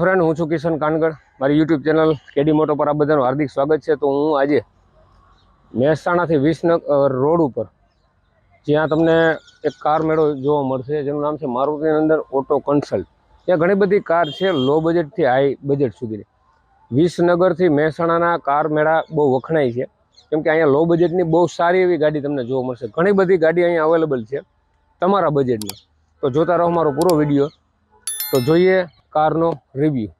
Friend હું છું કિશન કાનગડ મારી યુટ્યુબ ચેનલ કેડી મોટો પર આ બધાનું હાર્દિક સ્વાગત છે. તો હું આજે મહેસાણાથી વિસનગર રોડ ઉપર જ્યાં તમને એક કાર મેળો જોવા મળશે. જેનું નામ છે મારુતિની અંદર ઓટો કન્સલ્ટ. ત્યાં ઘણી બધી કાર છે લો બજેટથી હાઈ બજેટ સુધીની. વિસનગરથી મહેસાણાના કાર મેળા બહુ વખણાય છે. કેમ કે અહીંયા લો બજેટની બહુ સારી એવી ગાડી તમને જોવા મળશે. ઘણી બધી ગાડી અહીંયા અવેલેબલ છે તમારા બજેટની તો જોતા રહો મારો પૂરો વીડિયો. તો જોઈએ કારનો રિવ્યુ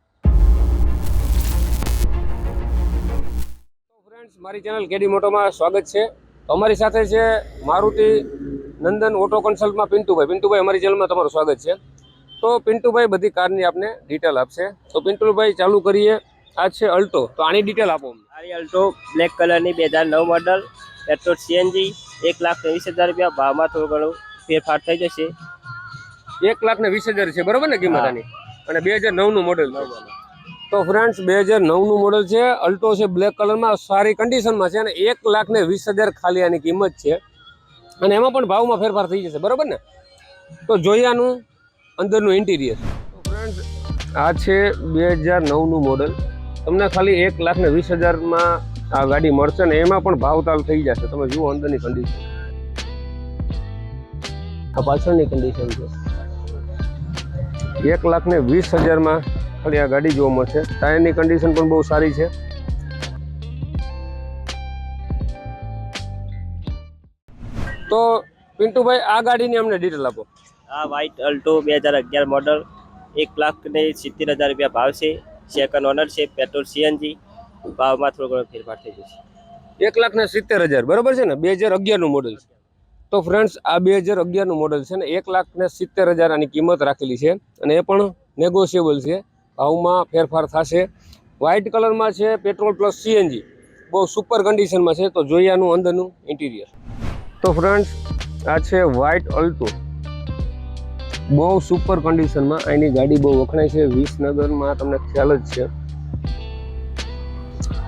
ફ્રેન્ડ્સ મારી ચેનલ કેડી મોટોમાં સ્વાગત છે. તો અમારી સાથે છે મારુતિ નંદન ઓટો કન્સલ્ટમાં પિન્ટુભાઈ. પિન્ટુભાઈ અમારી ચેનલમાં તમારું સ્વાગત છે. તો પિન્ટુભાઈ બધી કારની આપને ડિટેલ આપશે. તો પિન્ટુભાઈ ચાલુ કરીએ. આ છે અલ્ટો. તો આની ડિટેલ આપો આની અલ્ટો બ્લેક કલરની બે હજાર નવ મોડલ પેટ્રોલ સીએનજી એક લાખ વીસ હજાર રૂપિયા ભાવમાં થોડું ઘણું ફેરફાર થઈ જશે. એક લાખ ને વીસ હજાર છે. બરોબર ને કિંમત આની? અને બે હજાર નવનું મોડેલ તો ફ્રેન્ડ્સ બે હજાર નવનું મોડેલ છે. અલ્ટો છે બ્લેક કલરમાં સારી કન્ડિશનમાં છે અને એક લાખ ને વીસ હજાર ખાલી આની કિંમત છે. અને એમાં પણ ભાવમાં ફેરફાર થઈ જશે, બરાબર ને? તો જોયાનું અંદરનું ઇન્ટિરિયર ફ્રેન્ડ્સ આ છે બે હજાર નવનું મોડલ તમને ખાલી એક લાખ ને વીસ હજારમાં આ ગાડી મળશે ને એમાં પણ ભાવતાલ થઈ જશે. તમે જુઓ અંદરની કન્ડિશન આ પાછળની કન્ડિશન છે. એક લાખ ને વીસ હજારમાં ખાલી આ ગાડી જોવા મળશે. ટાયરની કન્ડિશન પણ બહુ સારી છે. તો પિન્ટુભાઈ આ ગાડીની અમને ડિટેલ આપો. આ વ્હાઇટ અલ્ટો બે હજાર અગિયાર મોડલ એક લાખ ને સિત્તેર હજાર રૂપિયા ભાવ છે. સેકન્ડ ઓનર છે પેટ્રોલ સીએનજી ભાવમાં થોડો ઘણો ફેરફાર થઈ જશે એક લાખ ને સિત્તેર હજાર બરોબર છે ને? બે હજાર અગિયારનું મોડલ છે. તો ફ્રેન્ડ્સ આ બે હજાર અગિયારનું મોડલ છે ને, એક લાખ ને સિત્તેર હજાર આની કિંમત રાખેલી છે અને એ પણ નેગોશિયેબલ છે. ભાવમાં ફેરફાર થશે. વ્હાઇટ કલરમાં છે પેટ્રોલ પ્લસ સીએનજી બહુ સુપર કન્ડિશનમાં છે, તો જોઈએ આનું અંદરનું ઇન્ટિરિયર તો ફ્રેન્ડ્સ આ છે વ્હાઇટ અલ્ટો બહુ સુપર કન્ડિશનમાં અહીંની ગાડી બહુ વખણાય છે. વિસનગરમાં તમને ખ્યાલ જ છે.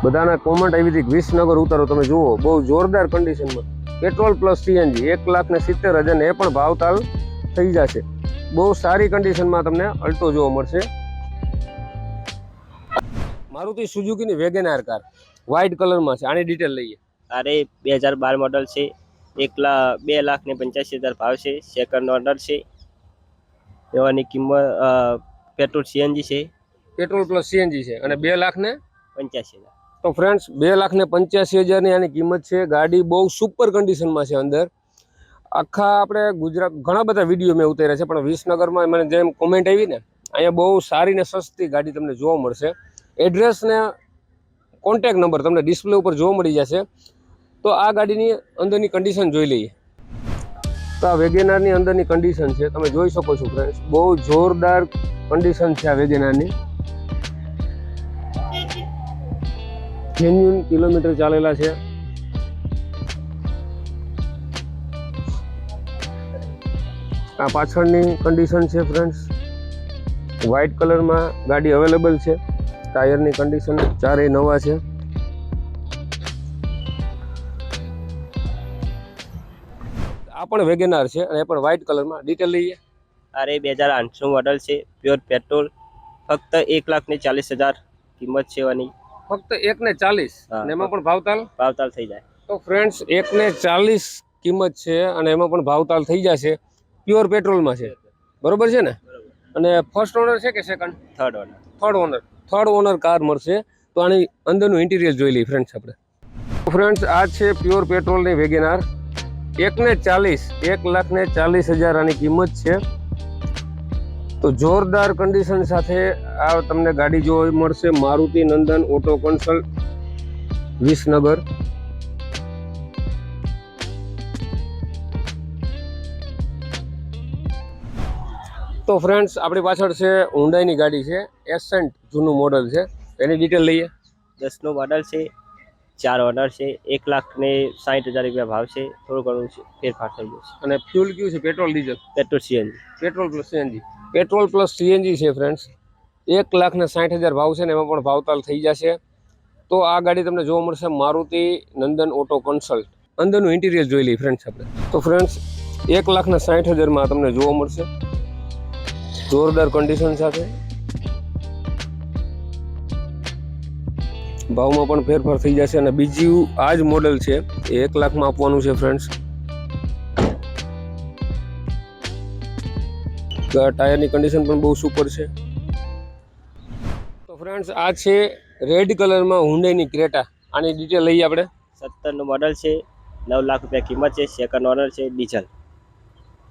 બધાના કોમેન્ટ આવી હતી વિસનગર ઉતારો, તમે જુઓ, બહુ જોરદાર કન્ડિશનમાં પેટ્રોલ પ્લસ સીએનજી એક લાખ ને સિત્તેર હજાર ને એ પણ ભાવતાલ થઈ જશે. બહુ સારી કન્ડિશનમાં તમને અલ્ટો જોવા મળશે. મારુતિ સુઝુકીની વેગેનાર કાર વ્હાઇટ કલરમાં છે. આની ડિટેલ લઈએ. અરે બે હજાર બાર મોડલ છે. એક લાખ બે લાખ ને પંચ્યાસી હજાર ભાવ છે. સેકન્ડ ઓનર છે. એવાની કિંમત પેટ્રોલ સીએનજી છે. પેટ્રોલ પ્લસ સીએનજી છે અને બે લાખ ને પંચ્યાસી હજાર. તો ફ્રેન્ડ્સ બે લાખ ને પંચ્યાસી હજારની આની કિંમત છે. ગાડી બહુ સુપર કન્ડિશનમાં છે અંદર. આખા આપણે ગુજરાત, ઘણા બધા વીડિયો મેં ઉતાર્યા છે, પણ વિસનગરમાં મને જેમ કોમેન્ટ આવી ને, અહીંયા બહુ સારી ને સસ્તી ગાડી તમને જોવા મળશે. એડ્રેસ ને કોન્ટેક નંબર તમને ડિસ્પ્લે ઉપર જોવા મળી જશે. તો આ ગાડીની અંદરની કન્ડિશન જોઈ લઈએ. તો આ વેગેનારની અંદરની કન્ડિશન છે. તમે જોઈ શકો છો ફ્રેન્ડ્સ બહુ જોરદાર કન્ડિશન છે આ વેગેનારની જેન્યુન કિલોમીટર ચાલેલા છે. આ પાછળની કન્ડિશન છે ફ્રેન્ડ્સ વ્હાઇટ કલરમાં ગાડી અવેલેબલ છે. ટાયરની કન્ડિશન ચારેય નવા છે. આ પણ વેગેનાર છે અને એ પણ વ્હાઇટ કલરમાં ડિટેલ લઈએ. અરે બે હજાર આઠસો મોડલ છે. પ્યોર પેટ્રોલ ફક્ત એક લાખ ને ચાલીસ હજાર કિંમત એની ફક્ત એક ને ચાલીસ એમાં પણ ભાવતાલ? ભાવતાલ થઈ જાય. તો ફ્રેન્ડ્સ એક ને ચાલીસ કિંમત છે અને એમાં પણ ભાવતાલ થઈ જશે. પ્યોર પેટ્રોલમાં છે. બરોબર છે ને? અને ફર્સ્ટ ઓનર છે કે second third owner third owner third owner car મળશે. તો આની અંદરનું ઇન્ટિરિયર જોઈ લઈએ ફ્રેન્ડ્સ આપણે. ફ્રેન્ડ્સ આ છે પ્યોર પેટ્રોલની વેગેનાર. એક ને ચાલીસ એક લાખ ને ચાલીસ હજાર આની કિંમત છે. તો જોરદાર કન્ડિશન સાથે આ તમને ગાડી જોવા મળશે. Maruti Nandan auto consult Visnagar. તો ફ્રેન્ડ્સ આપણી પાછળ છે હુન્ડાઈની ગાડી છે. એસેન્ટ જૂનું મોડલ છે. એની ડિટેલ લઈએ. દસનું મોડલ છે ચાર ઓનર છે એક લાખ ને સાઠ હજાર રૂપિયા ભાવ છે. થોડું ઘણું ફેરફાર થઈ જશે અને ફ્યુલ કયું છે? Petrol diesel petrol CNG petrol plus CNG petrol plus CNG છે ફ્રેન્ડ્સ એક લાખને સાઠ હજાર ભાવ છે ને એમાં પણ ભાવતાલ થઈ જશે. તો આ ગાડી તમને જોવા મળશે મારુતિ નંદન ઓટો કન્સલ્ટ અંદરનું ઇન્ટિરિયર જોઈ લઈએ ફ્રેન્ડ્સ આપણે. તો ફ્રેન્ડ્સ એક લાખને સાઠ હજારમાં તમને જોવા મળશે. જોરદાર કન્ડિશન સાથે. ભાવમાં પણ ફેરફાર થઈ જશે અને બીજું આ જ મોડલ છે, એ એક લાખમાં આપવાનું છે ફ્રેન્ડ્સ ટાયરની કન્ડિશન પણ બહુ સુપર છે. તો ફ્રેન્ડ્સ આ છે રેડ કલરમાં હુન્ડાઈની ક્રેટા આની ડિટેલ લઈએ આપણે. સત્તરનું મોડલ છે નવ લાખ રૂપિયા કિંમત છે સેકન્ડ ઓનર છે ડીઝલ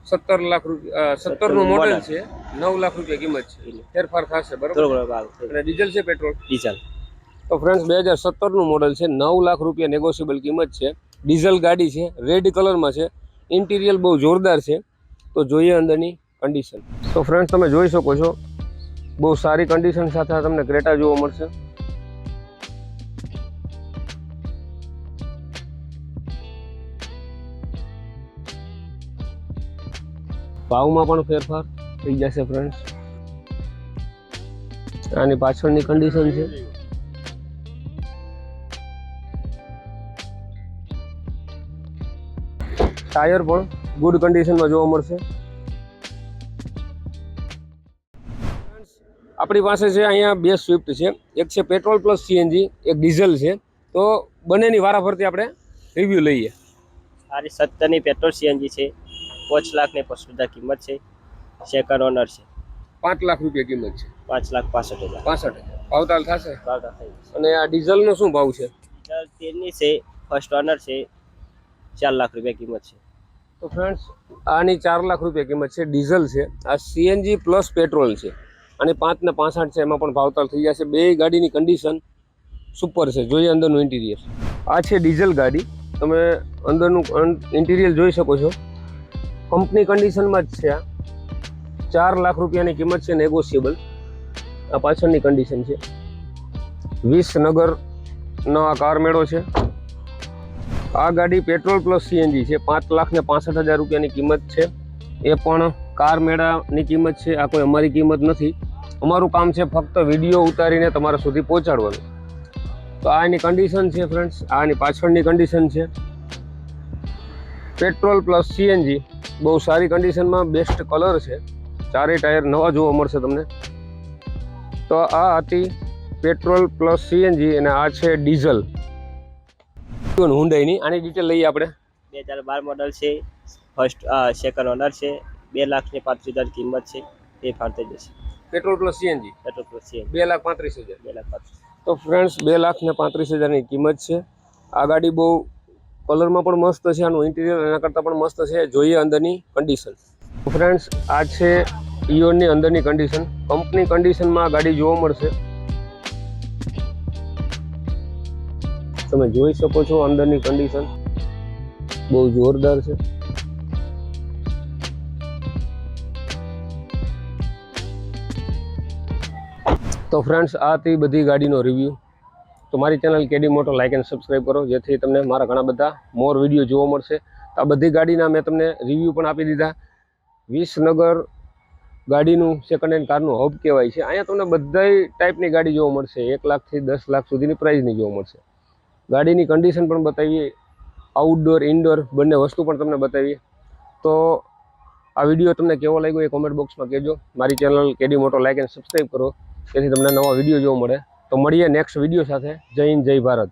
સત્તર લાખ રૂપિયા સત્તરનું નું મોડેલ. છે નવ લાખ રૂપિયા કિંમત છે. ફેરફાર થશે બરોબર. અને ડીઝલ છે પેટ્રોલ ડીઝલ તો ફ્રેન્ડ્સ બે હજાર સત્તરનું મોડલ છે નવ લાખ રૂપિયા નેગોશિયેબલ કિંમત છે. ડીઝલ ગાડી છે રેડ કલરમાં છે. ઇન્ટિરિયર બહુ જોરદાર છે. તો જોઈએ અંદરની. કન્ડિશન તો ફ્રેન્ડ્સ તમે જોઈ શકો છો, બહુ સારી કન્ડિશન સાથે તમને ક્રેટા જોવા મળશે. ભાવમાં પણ ફેરફાર થઈ જશે ફ્રેન્ડ્સ આની પાછળની કન્ડિશન છે. ટાયર પણ ગુડ કન્ડિશનમાં જોવા મળશે. આપણી પાસે છે અહીંયા બે સ્વિફ્ટ છે. એક છે પેટ્રોલ પ્લસ સીએનજી એક ડીઝલ છે. તો બંનેની વારાફરતી આપણે રિવ્યૂ લઈએ. સારી સત્તરની પેટ્રોલ સીએનજી છે. પાંચ લાખ ને પચાસ કિંમત છે. સેકન્ડ ઓનર છે. પાંચ લાખ રૂપિયા કિંમત છે. પાંચ લાખ પાસઠ હજાર. પાસઠ ભાવતાલ થશે? ભાવતા થઈ અને આ ડીઝલનો શું ભાવ છે? તેલની છે ફર્સ્ટ ઓનર છે ચાર લાખ રૂપિયા કિંમત છે. તો ફ્રેન્ડ્સ આની ચાર લાખ રૂપિયા કિંમત છે ડીઝલ છે. આ સીએનજી પ્લસ પેટ્રોલ છે. અને પાંચ ને પાસઠ છે, એમાં પણ ભાવતાલ થઈ જશે બે ગાડીની કન્ડિશન સુપર છે. જોઈએ અંદરનું ઇન્ટિરિયર આ છે ડીઝલ ગાડી. તમે અંદરનું ઇન્ટિરિયર જોઈ શકો છો. કંપની કન્ડિશનમાં જ છે આ. ચાર લાખ રૂપિયાની કિંમત છે નેગોશિયેબલ આ પાછળની કન્ડિશન છે. વિસનગરનો આ કાર મેળો છે. આ ગાડી પેટ્રોલ પ્લસ સીએનજી છે. પાંચ લાખ ને પાસઠ હજાર રૂપિયાની કિંમત છે. એ પણ કાર મેળાની કિંમત છે. આ કોઈ અમારી કિંમત નથી. અમારું કામ છે ફક્ત વીડિયો ઉતારીને તમારા સુધી પહોંચાડવાનું. તો આ એની કન્ડિશન છે ફ્રેન્ડ્સ આ એની પાછળની કન્ડિશન છે. પેટ્રોલ પ્લસ સીએનજી બહુ સારી કન્ડિશનમાં બેસ્ટ કલર છે. ચારેય ટાયર નવા જોવા મળશે તમને. તો આ હતી પેટ્રોલ પ્લસ સીએનજી અને આ છે ડીઝલ હુંડાઈની આની ડિટેલ લઈએ આપણે. બે હજાર બાર મોડલ છે. ફર્સ્ટ સેકન્ડ ઓનર છે. બે લાખની પાંત્રીસ હજાર કિંમત છે. એ ફાળતે જશે. Petrol plus CNG? Petrol plus છે બે લાખ પાંત્રીસ હજાર. બે લાખ પાંત્રીસ. તો ફ્રેન્ડ્સ બે લાખ ને પાંત્રીસ હજારની કિંમત છે. આ ગાડી બહુ કલરમાં પણ મસ્ત છે આનું ઇન્ટિરિયર એના કરતાં પણ મસ્ત છે. જોઈએ અંદરની કન્ડિશન ફ્રેન્ડ્સ આ છે ઇયોનની અંદરની કન્ડિશન કંપની કન્ડિશનમાં આ ગાડી જોવા મળશે. તમે જોઈ શકો છો અંદરની કન્ડિશન બહુ જોરદાર છે. તો ફ્રેન્ડ્સ આ હતી બધી ગાડીનો રિવ્યૂ તો મારી ચેનલ કેડી મોટો લાઇક એન્ડ સબસ્ક્રાઈબ કરો, જેથી તમને મારા ઘણા બધા મોર વીડિયો જોવા મળશે. આ બધી ગાડીના મેં તમને રિવ્યૂ પણ આપી દીધા. વિસનગર ગાડીનું સેકન્ડ હેન્ડ કારનું હબ કહેવાય છે. અહીંયા તમને બધાય ટાઈપની ગાડી જોવા મળશે. એક લાખથી દસ લાખ સુધીની પ્રાઇઝની જોવા મળશે. ગાડીની કન્ડિશન પણ બતાવીએ. આઉટડોર ઇન્ડોર બંને વસ્તુ પણ તમને બતાવીએ. તો આ વીડિયો તમને કેવો લાગ્યો એ કોમેન્ટ બોક્સમાં કહેજો. મારી ચેનલ કેડી મોટો લાઇક એન્ડ સબસ્ક્રાઈબ કરો. જેથી તમને નવા વીડિયો જોવા મળે. તો મળીએ નેક્સ્ટ વીડિયો સાથે. જય હિન્દ, જય ભારત.